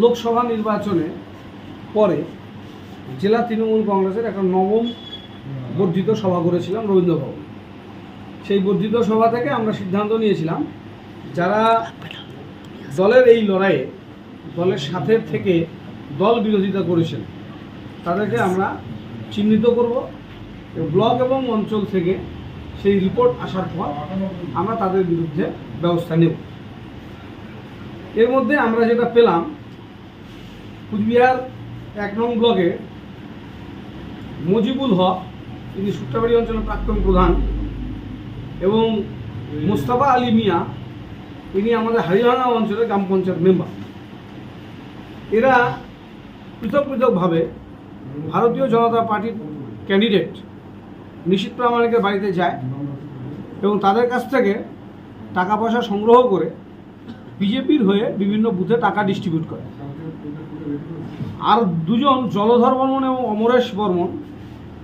লোকসভা নির্বাচনে পরে জেলা তৃণমূল কংগ্রেসের একটা নবম বর্ধিত সভা করেছিলাম রবীন্দ্র ভবন। সেই বর্ধিত সভা থেকে আমরা সিদ্ধান্ত নিয়েছিলাম, যারা দলের এই লড়াইয়ে, দলের সাথে থেকে দল বিরোধিতা করেছেন, তাদেরকে আমরা চিহ্নিত করব ব্লক এবং অঞ্চল থেকে সেই রিপোর্ট আসার পর আমরা তাদের বিরুদ্ধে ব্যবস্থা নেব। এর মধ্যে আমরা যেটা পেলাম কুচবিহার এক নং ব্লকে মজিবুল হক, তিনি সুট্টাবাড়ি অঞ্চলের প্রাক্তন প্রধান, এবং মোস্তাফা আলী মিয়া ইনি আমাদের হারিয়ানা অঞ্চলের গ্রাম পঞ্চায়েত মেম্বার এরা পৃথক পৃথকভাবে ভারতীয় জনতা পার্টির ক্যান্ডিডেট নিশীত প্রামাণিকের বাড়িতে যায় এবং তাদের কাছ থেকে টাকা পয়সা সংগ্রহ করে বিজেপির হয়ে বিভিন্ন বুথে টাকা ডিস্ট্রিবিউট করে। আর দুজন জলধর বর্মন এবং অমরেশ বর্মন,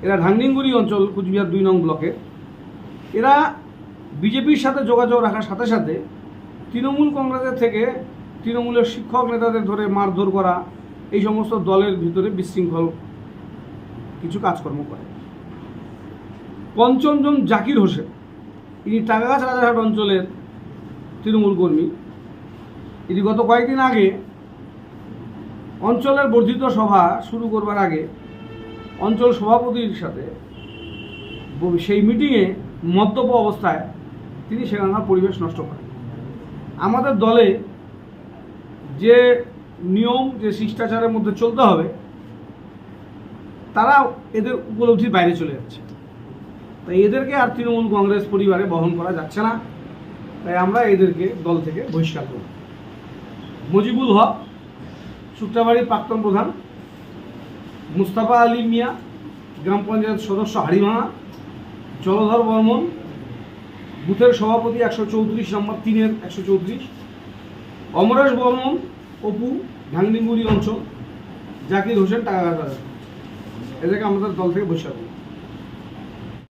এরা ঢাংনিংগুড়ি অঞ্চল, কুচবিহার দুই নং ব্লকের এরা বিজেপির সাথে যোগাযোগ রাখার সাথে সাথে তৃণমূল কংগ্রেসের থেকে তৃণমূলের শিক্ষক নেতাদের ধরে মারধর করা, এই সমস্ত দলের ভিতরে বিশৃঙ্খল কিছু কাজকর্ম করে। পঞ্চমজন জাকির হোসেন, ইনি টাকাগাছ রাজারহাট অঞ্চলের তৃণমূল কর্মী। ইনি গত কয়েকদিন আগে অঞ্চলের বর্ধিত সভা শুরু করবার আগে অঞ্চল সভাপতির সাথে সেই মিটিংয়ে মদ্যপ অবস্থায় তিনি সেখানকার পরিবেশ নষ্ট করেন। আমাদের দলে যে নিয়ম, যে শিষ্টাচারের মধ্যে চলতে হবে, তারা এদের উপলব্ধির বাইরে চলে যাচ্ছে। তাই এদেরকে আর তৃণমূল কংগ্রেস পরিবারে বহন করা যাচ্ছে না। তাই আমরা এদেরকে দল থেকে বহিষ্কার করব। মুজিবুল হক সুট্টাবাড়ির প্রাক্তন প্রধান মুস্তাফা আলী মিয়া, গ্রাম পঞ্চায়েত সদস্য হারিভাঙা জলধর বর্মন, বুথের সভাপতি একশো চৌত্রিশ, নম্বর তিনের একশো চৌত্রিশ, অমরেশ বর্মন, অপু ঢাংনিগুড়ি অঞ্চল, জাকির হোসেন টাকা এদেরকে আমাদের দল থেকে করব